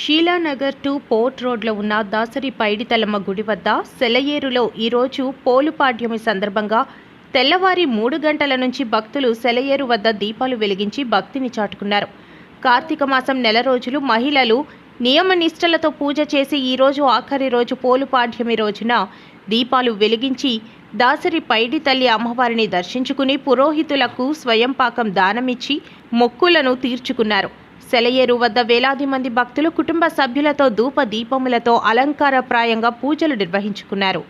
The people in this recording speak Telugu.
షీలానగర్ టు పోర్ట్ రోడ్లో ఉన్న దాసరి పైడితలమ్మ గుడి వద్ద సెలయేరులో ఈరోజు పోలుపాడ్యమి సందర్భంగా తెల్లవారి మూడు గంటల నుంచి భక్తులు సెలయేరు వద్ద దీపాలు వెలిగించి భక్తిని చాటుకున్నారు. కార్తీక మాసం నెల రోజులు మహిళలు నియమ నిష్టలతో పూజ చేసి ఈరోజు ఆఖరి రోజు పోలుపాడ్యమి రోజున దీపాలు వెలిగించి దాసరి పైడి తల్లి అమ్మవారిని దర్శించుకుని పురోహితులకు స్వయం పాకం దానమిచ్చి మొక్కులను తీర్చుకున్నారు. సెలయేరు వద్ద వేలాది మంది భక్తులు కుటుంబ సభ్యులతో ధూప దీపములతో అలంకారప్రాయంగా పూజలు నిర్వహించుకున్నారు.